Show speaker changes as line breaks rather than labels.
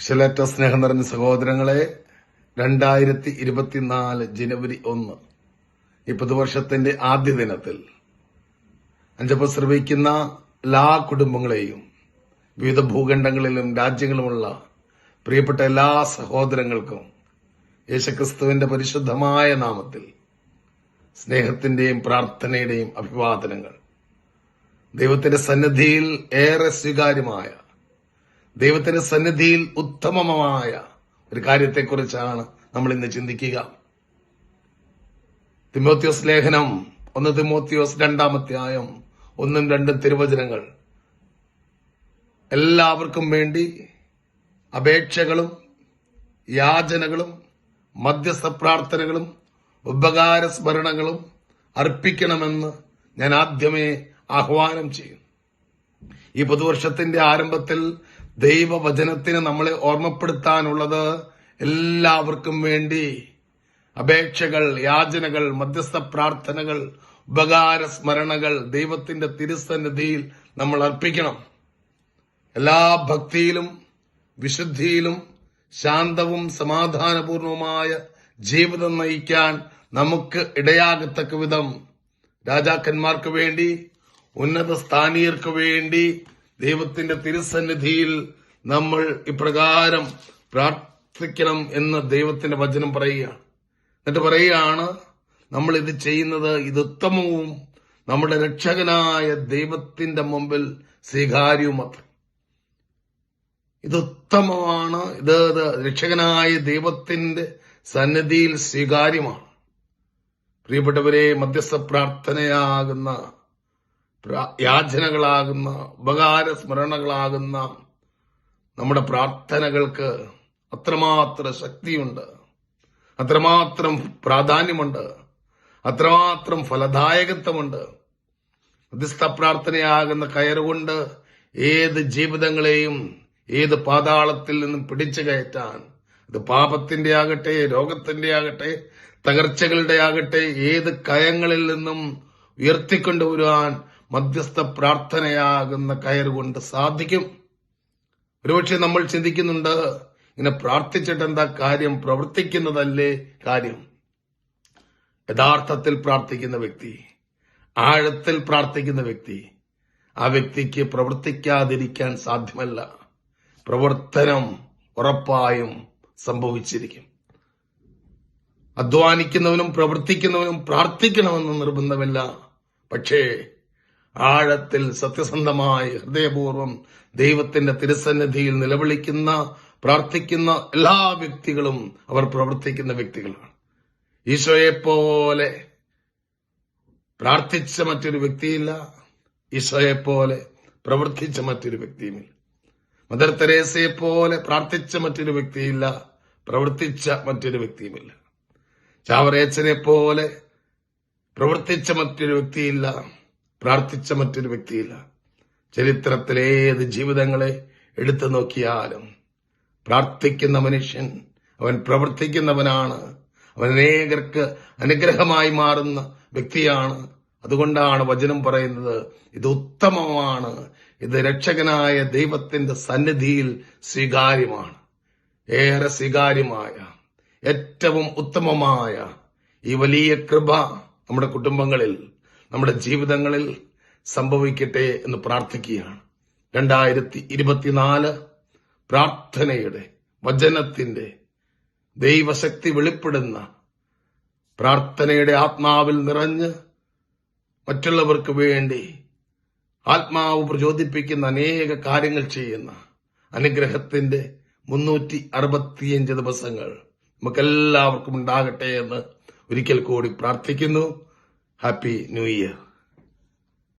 ക്ഷലേറ്റ സ്നേഹം നിറഞ്ഞ സഹോദരങ്ങളെ രണ്ടായിരത്തി ഇരുപത്തിനാല് ജനുവരി ഒന്ന് ഈ പുതുവർഷത്തിന്റെ ആദ്യ ദിനത്തിൽ അഞ്ചപ്പ ശ്രമിക്കുന്ന എല്ലാ കുടുംബങ്ങളെയും വിവിധ ഭൂഖണ്ഡങ്ങളിലും രാജ്യങ്ങളുമുള്ള പ്രിയപ്പെട്ട എല്ലാ സഹോദരങ്ങൾക്കും യേശുക്രിസ്തുവിന്റെ പരിശുദ്ധമായ നാമത്തിൽ സ്നേഹത്തിന്റെയും പ്രാർത്ഥനയുടെയും അഭിവാദനങ്ങൾ. ദൈവത്തിന്റെ സന്നിധിയിൽ ഏറെ സ്വീകാര്യമായ ദൈവത്തിന്റെ സന്നിധിയിൽ ഉത്തമമായ ഒരു കാര്യത്തെക്കുറിച്ചാണ് നമ്മൾ ഇന്ന് ചിന്തിക്കുക. തിമോത്യോസ് ലേഖനം ഒന്ന് തിമോത്യോസ് രണ്ടാമധ്യായം ഒന്നും രണ്ടും തിരുവചനങ്ങൾ. എല്ലാവർക്കും വേണ്ടി അപേക്ഷകളും യാചനകളും മധ്യസ്ഥ പ്രാർത്ഥനകളും ഉപകാര സ്മരണങ്ങളും അർപ്പിക്കണമെന്ന് ഞാൻ ആദ്യമേ ആഹ്വാനം ചെയ്യും ഈ പുതുവർഷത്തിന്റെ ആരംഭത്തിൽ ദൈവവചനത്തിന് നമ്മളെ ഓർമ്മപ്പെടുത്താനുള്ളത് എല്ലാവർക്കും വേണ്ടി അപേക്ഷകൾ യാചനകൾ മധ്യസ്ഥ പ്രാർത്ഥനകൾ ഉപകാര സ്മരണകൾ ദൈവത്തിന്റെ തിരുസന്നിധിയിൽ നമ്മൾ അർപ്പിക്കണം. എല്ലാ ഭക്തിയിലും വിശുദ്ധിയിലും ശാന്തവും സമാധാനപൂർണവുമായ ജീവിതം നയിക്കാൻ നമുക്ക് ഇടയാകത്തക്ക വിധം രാജാക്കന്മാർക്ക് വേണ്ടി ഉന്നത സ്ഥാനീയർക്ക് വേണ്ടി ദൈവത്തിന്റെ തിരുസന്നിധിയിൽ നമ്മൾ ഇപ്രകാരം പ്രാർത്ഥിക്കണം എന്ന് ദൈവത്തിന്റെ വചനം പറയുകയാണ്. എന്നിട്ട് പറയുകയാണ് നമ്മൾ ഇത് ചെയ്യുന്നത് ഇത് ഉത്തമവും നമ്മുടെ രക്ഷകനായ ദൈവത്തിന്റെ മുമ്പിൽ സ്വീകാര്യവുമത്ര ഇത് ഉത്തമമാണ് ഇത് രക്ഷകനായ ദൈവത്തിന്റെ സന്നിധിയിൽ സ്വീകാര്യമാണ്. പ്രിയപ്പെട്ടവരെ മധ്യസ്ഥ പ്രാർത്ഥനയാകുന്ന പ്രാ- യാചനകളാകുന്ന ഉപകാര സ്മരണകളാകുന്ന നമ്മുടെ പ്രാർത്ഥനകൾക്ക് അത്രമാത്ര ശക്തിയുണ്ട് അത്രമാത്രം പ്രാധാന്യമുണ്ട് അത്രമാത്രം ഫലദായകത്വമുണ്ട്. മധ്യസ്ഥ പ്രാർത്ഥനയാകുന്ന കയറുകൊണ്ട് ഏത് ജീവിതങ്ങളെയും ഏത് പാതാളത്തിൽ നിന്നും പിടിച്ചു കയറ്റാൻ അത് പാപത്തിന്റെ ആകട്ടെ രോഗത്തിന്റെ ആകട്ടെ തകർച്ചകളുടെ ആകട്ടെ ഏത് കയങ്ങളിൽ നിന്നും ഉയർത്തിക്കൊണ്ടുവരുവാൻ മധ്യസ്ഥ പ്രാർത്ഥനയാകുന്ന കയറുകൊണ്ട് സാധിക്കും. ഒരുപക്ഷെ നമ്മൾ ചിന്തിക്കുന്നുണ്ട് ഇങ്ങനെ പ്രാർത്ഥിച്ചിട്ട് എന്താ കാര്യം? പ്രവർത്തിക്കുന്നതല്ലേ കാര്യം? യഥാർത്ഥത്തിൽ പ്രാർത്ഥിക്കുന്ന വ്യക്തി ആഴത്തിൽ പ്രാർത്ഥിക്കുന്ന വ്യക്തി ആ വ്യക്തിക്ക് പ്രവർത്തിക്കാതിരിക്കാൻ സാധ്യമല്ല. പ്രവർത്തനം ഉറപ്പായും സംഭവിച്ചിരിക്കും. അധ്വാനിക്കുന്നവനും പ്രവർത്തിക്കുന്നവനും പ്രാർത്ഥിക്കണമെന്ന് നിർബന്ധമില്ല. പക്ഷേ ആഴത്തിൽ സത്യസന്ധമായി ഹൃദയപൂർവം ദൈവത്തിന്റെ തിരുസന്നിധിയിൽ നിലവിളിക്കുന്ന പ്രാർത്ഥിക്കുന്ന എല്ലാ വ്യക്തികളും അവർ പ്രവർത്തിക്കുന്ന വ്യക്തികളാണ്. ഈശോയെ പോലെ പ്രാർത്ഥിച്ച മറ്റൊരു വ്യക്തിയില്ല. ഈശോയെ പോലെ പ്രവർത്തിച്ച മറ്റൊരു വ്യക്തിയുമില്ല. മദർ തെരേസയെ പോലെ പ്രാർത്ഥിച്ച മറ്റൊരു വ്യക്തിയില്ല. പ്രവർത്തിച്ച മറ്റൊരു വ്യക്തിയുമില്ല. ചാവറേച്ചനെ പോലെ പ്രവർത്തിച്ച മറ്റൊരു വ്യക്തിയില്ല. പ്രാർത്ഥിച്ച മറ്റൊരു വ്യക്തിയില്ല. ചരിത്രത്തിലെ ഏത് ജീവിതങ്ങളെ എടുത്തു നോക്കിയാലും പ്രാർത്ഥിക്കുന്ന മനുഷ്യൻ അവൻ പ്രവർത്തിക്കുന്നവനാണ്. അവൻ അനേകർക്ക് അനുഗ്രഹമായി മാറുന്ന വ്യക്തിയാണ്. അതുകൊണ്ടാണ് വചനം പറയുന്നത് ഇത് ഉത്തമമാണ്. ഇത് രക്ഷകനായ ദൈവത്തിന്റെ സന്നിധിയിൽ സ്വീകാര്യമാണ്. ഏറെ സ്വീകാര്യമായ ഏറ്റവും ഉത്തമമായ ഈ വലിയ കൃപ നമ്മുടെ കുടുംബങ്ങളിൽ നമ്മുടെ ജീവിതങ്ങളിൽ സംഭവിക്കട്ടെ എന്ന് പ്രാർത്ഥിക്കുകയാണ്. രണ്ടായിരത്തി ഇരുപത്തിനാല് പ്രാർത്ഥനയുടെ വചനത്തിന്റെ ദൈവശക്തി വെളിപ്പെടുന്ന പ്രാർത്ഥനയുടെ ആത്മാവിൽ നിറഞ്ഞ് മറ്റുള്ളവർക്ക് വേണ്ടി ആത്മാവ് പ്രചോദിപ്പിക്കുന്ന അനേക കാര്യങ്ങൾ ചെയ്യുന്ന അനുഗ്രഹത്തിന്റെ മുന്നൂറ്റി അറുപത്തിയഞ്ച് ദിവസങ്ങൾ നമുക്കെല്ലാവർക്കും ഉണ്ടാകട്ടെ എന്ന് ഒരിക്കൽ കൂടി പ്രാർത്ഥിക്കുന്നു. Happy New Year.